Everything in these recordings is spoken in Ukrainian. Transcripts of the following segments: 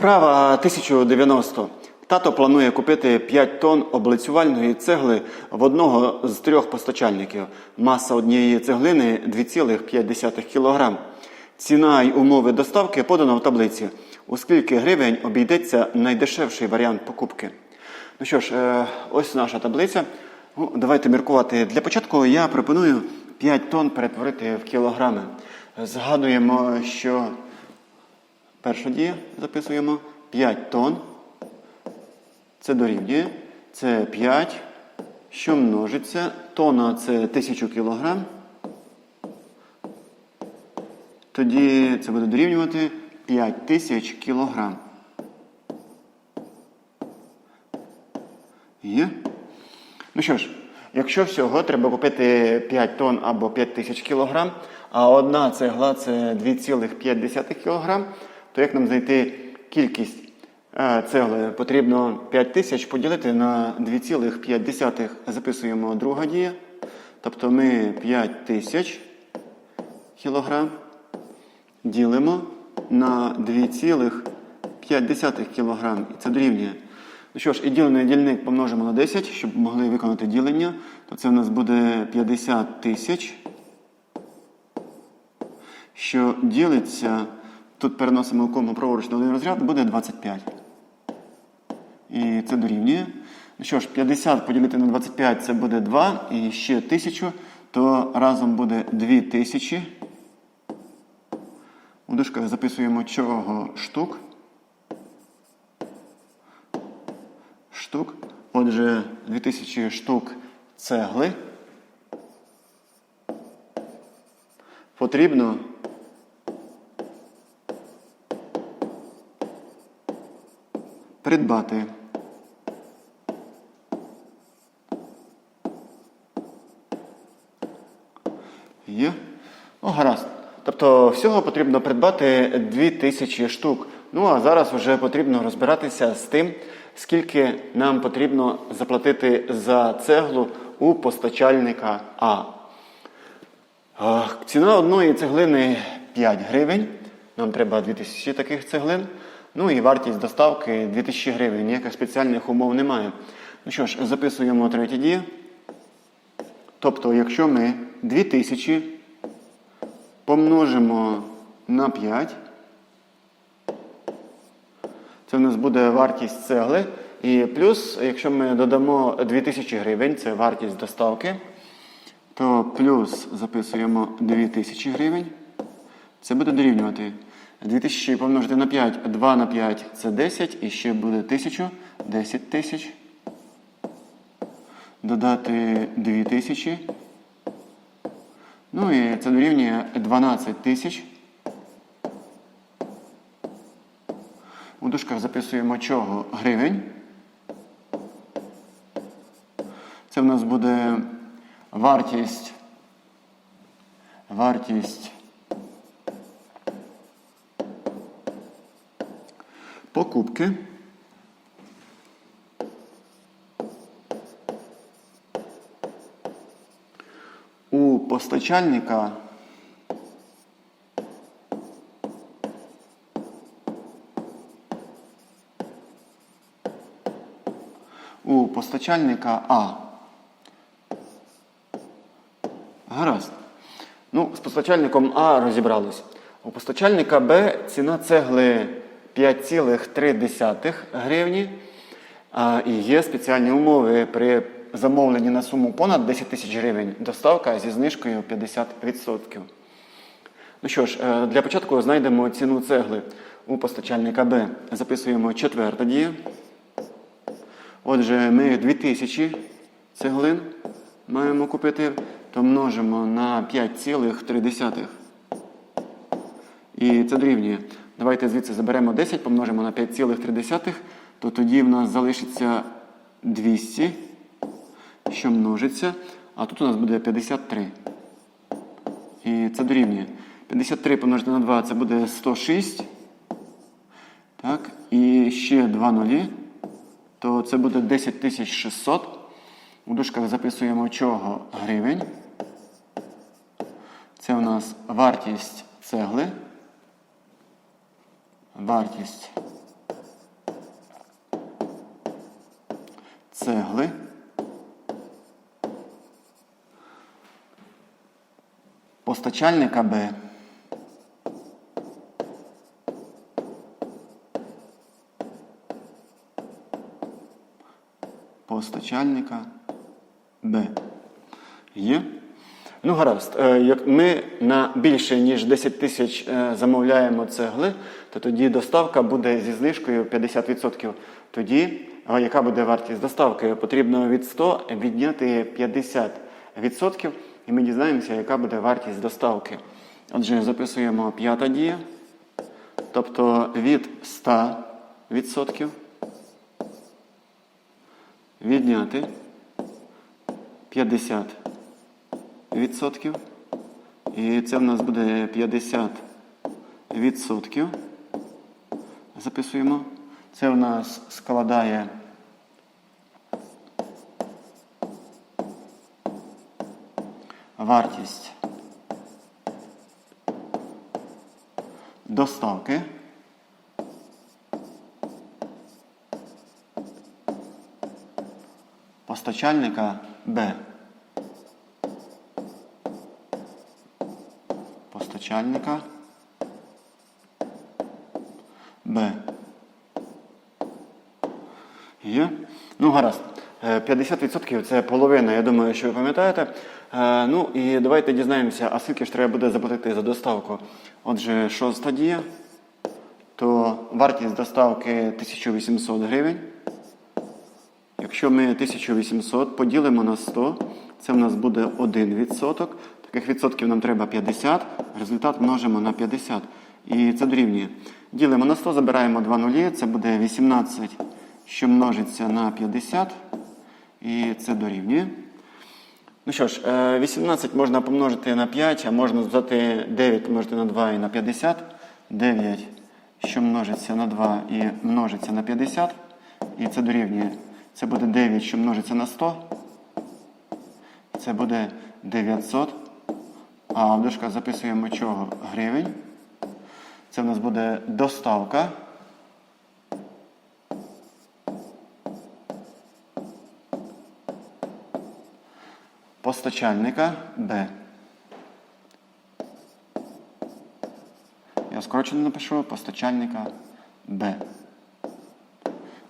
Вправа 1090. Тато планує купити 5 тонн облицювальної цегли в одного з трьох постачальників. Маса однієї цеглини 2,5 кг. Ціна й умови доставки подано в таблиці. У скільки гривень обійдеться найдешевший варіант покупки? Ну що ж, е, ось наша таблиця. Ну, давайте міркувати. Для початку я пропоную 5 тонн перетворити в кілограми. Згадуємо, що Перша дія записуємо 5 тонн. Це дорівнює. Це 5, що множиться. Тона це 1000 кілограм. Тоді це буде дорівнювати 5000 кілограм. Є? Ну що ж, якщо всього треба купити 5 тонн або 5000 кілограм, а одна цегла це 2,5 кілограм, то як нам знайти кількість е, цегли? Потрібно 5000 поділити на 2,5. Записуємо друга дія. Тобто ми 5000 кілограм ділимо на 2,5 кілограм. І це дорівнює. Ну що ж, і ділений дільник помножимо на 10, щоб могли виконати ділення. То це в нас буде 50 тисяч, що ділиться, тут переносимо кому праворуч на один розряд, буде 25. І це дорівнює. Ну що ж, 50 поділити на 25 це буде 2, і ще 1000, то разом буде 2000. У дужках записуємо чого штук. Штук. Отже, 2000 штук цегли. Потрібно придбати. Є. Ну, гаразд. Тобто всього потрібно придбати 2000 штук. Ну а зараз вже потрібно розбиратися з тим, скільки нам потрібно заплатити за цеглу у постачальника А. Ціна одної цеглини 5 гривень. Нам треба 2000 таких цеглин. Ну і вартість доставки 2000 гривень. Ніяких спеціальних умов немає. Ну що ж, записуємо третє діє. Тобто, якщо ми 2000 помножимо на 5, це в нас буде вартість цегли. І плюс, якщо ми додамо 2000 гривень, це вартість доставки, то плюс записуємо 2000 гривень. Це буде дорівнювати 2000 помножити на 5, 2 на 5 це 10, і ще буде 1000, 10 тисяч. Додати 2000. Ну і це дорівнює 12 тисяч. У дужках записуємо чого гривень. Це в нас буде вартість. Вартість покупки. У постачальника у постачальника А. Гаразд. Ну, з постачальником А розібрались. У постачальника Б ціна цегли 5,3 гривні. А, і є спеціальні умови при замовленні на суму понад 10 тисяч гривень. Доставка зі знижкою 50%. Ну що ж, е, для початку знайдемо ціну цегли у постачальника Б. Записуємо четверта дія. Отже, ми 2000 цеглин маємо купити, то множимо на 5,3. І це дорівнює. Давайте звідси заберемо 10, помножимо на 5,3, то тоді в нас залишиться 200, що множиться. А тут у нас буде 53. І це дорівнює. 53 помножити на 2 це буде 106. Так, і ще 2 нулі, то це буде 10600. У дужках записуємо чого гривень. Це у нас вартість цегли вартість цегли. Постачальника Б. Постачальника Б. Є. Ну, гаразд. Е, Як ми на більше ніж 10 тисяч е, замовляємо цегли, то тоді доставка буде зі знижкою 50%. Тоді, яка буде вартість доставки? Потрібно від 100 відняти 50%, і ми дізнаємося, яка буде вартість доставки. Отже, записуємо п'ята дія. Тобто від 100% відняти 50 відсотків. І це в нас буде 50 відсотків. Записуємо. Це в нас складає вартість доставки. Постачальника Б. Постачальника Б. Є? Ну, гаразд. Е, 50% це половина, я думаю, що ви пам'ятаєте. Е, Ну і давайте дізнаємося, а скільки ж треба буде заплатити за доставку. Отже, шоста дія, то вартість доставки 1800 гривень. Якщо ми 1800 поділимо на 100, це в нас буде 1 відсоток. Таких відсотків нам треба 50. Результат множимо на 50. І це дорівнює. Ділимо на 100, забираємо 2 нулі. Це буде 18, що множиться на 50. І це дорівнює. Ну що ж, е, 18 можна помножити на 5, а можна взяти 9 помножити на 2 і на 50. 9, що множиться на 2 і множиться на 50. І це дорівнює. Це буде 9, що множиться на 100. Це буде 900. А в дужках записуємо чого? Гривень. Це в нас буде доставка. Постачальника Б. Я скорочено напишу постачальника Б.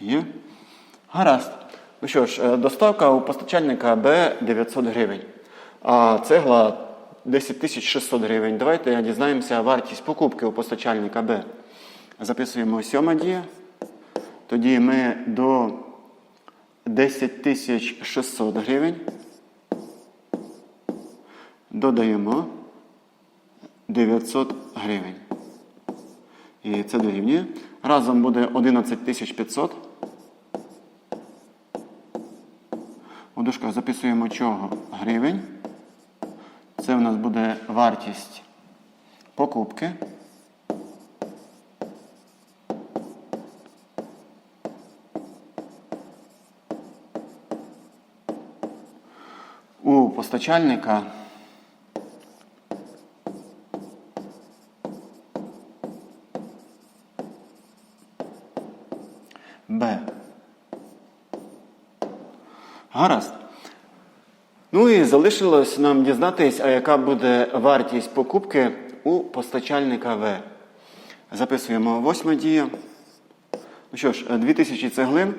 Є? Гаразд. Ну що ж, е, доставка у постачальника Б 900 гривень, а цегла 10 600 гривень. Давайте дізнаємося вартість покупки у постачальника Б. Записуємо сьома дія. Тоді ми до 10 600 гривень додаємо 900 гривень. І це дорівнює. Разом буде 11 500. У дужках записуємо чого? Гривень. Це в нас буде вартість покупки. У постачальника Б. Гаразд. Ну і залишилось нам дізнатись, а яка буде вартість покупки у постачальника В. Записуємо восьма дія. Ну що ж, 2000 цеглин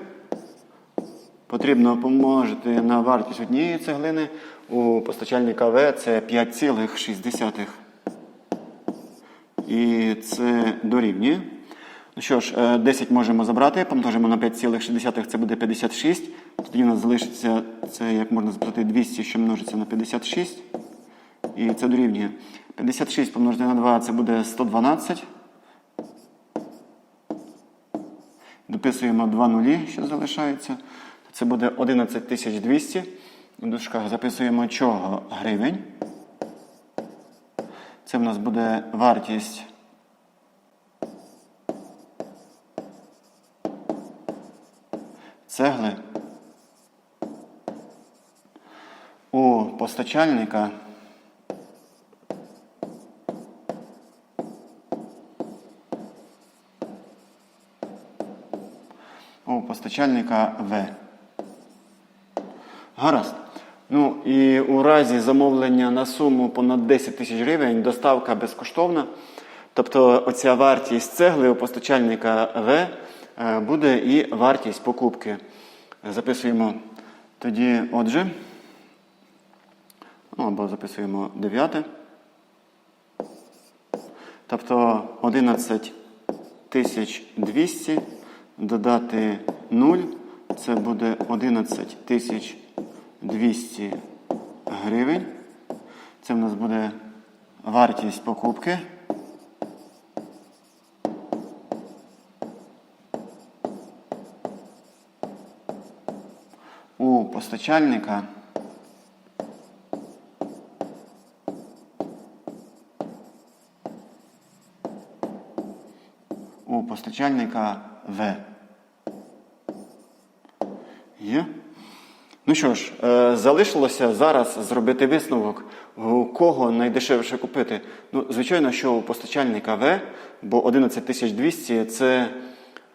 потрібно помножити на вартість однієї цеглини. У постачальника В це 5,6. І це дорівнює. Ну що ж, е, 10 можемо забрати, помножимо на 5,6, це буде 56. Тоді у нас залишиться це, як можна записати, 200, що множиться на 56. І це дорівнює. 56 помножити на 2 це буде 112. Дописуємо 2 нулі, що залишається. Це буде 11 200. У дужках записуємо чого? Гривень. Це в нас буде вартість. Цегли у постачальника у постачальника В. Гаразд. Ну і у разі замовлення на суму понад 10 тисяч гривень доставка безкоштовна. Тобто оця вартість цегли у постачальника В е, буде і вартість покупки. Записуємо тоді, отже, ну або записуємо 9. Тобто 11 тисяч 200 додати 0, це буде 11 тисяч 200 гривень. Це в нас буде вартість покупки. У постачальника у постачальника В. Є? Ну що ж, е, залишилося зараз зробити висновок, у кого найдешевше купити. Ну, звичайно, що у постачальника В, бо 11200 це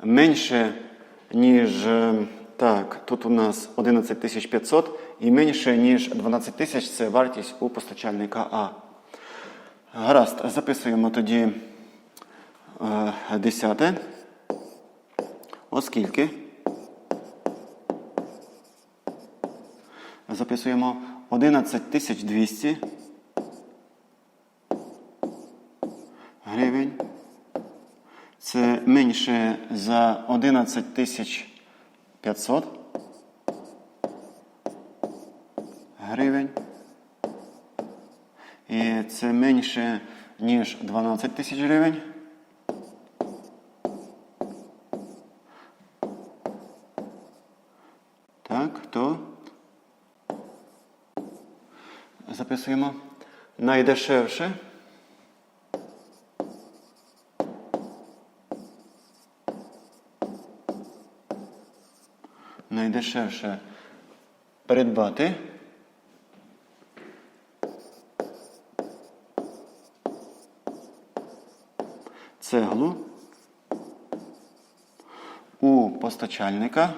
менше, ніж е, так, тут у нас 11500 і менше, ніж 12 тисяч це вартість у постачальника А. Гаразд, записуємо тоді десяте. Оскільки записуємо 11200 гривень. Це менше за 11500 гривень. І це менше, ніж 12 тисяч гривень. Так, то записуємо найдешевше. Найдешевше придбати. Цеглу у постачальника.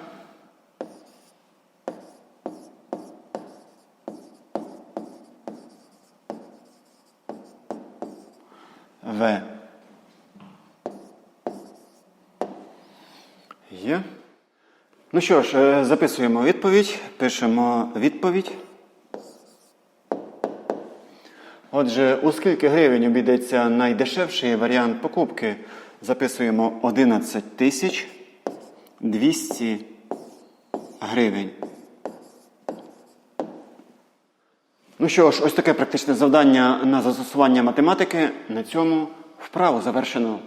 В. Є. Ну що ж, е, записуємо відповідь, пишемо відповідь. Отже, у скільки гривень обійдеться найдешевший варіант покупки? Записуємо 11 тисяч 200 гривень. Ну що ж, ось таке практичне завдання на застосування математики. На цьому вправу завершено.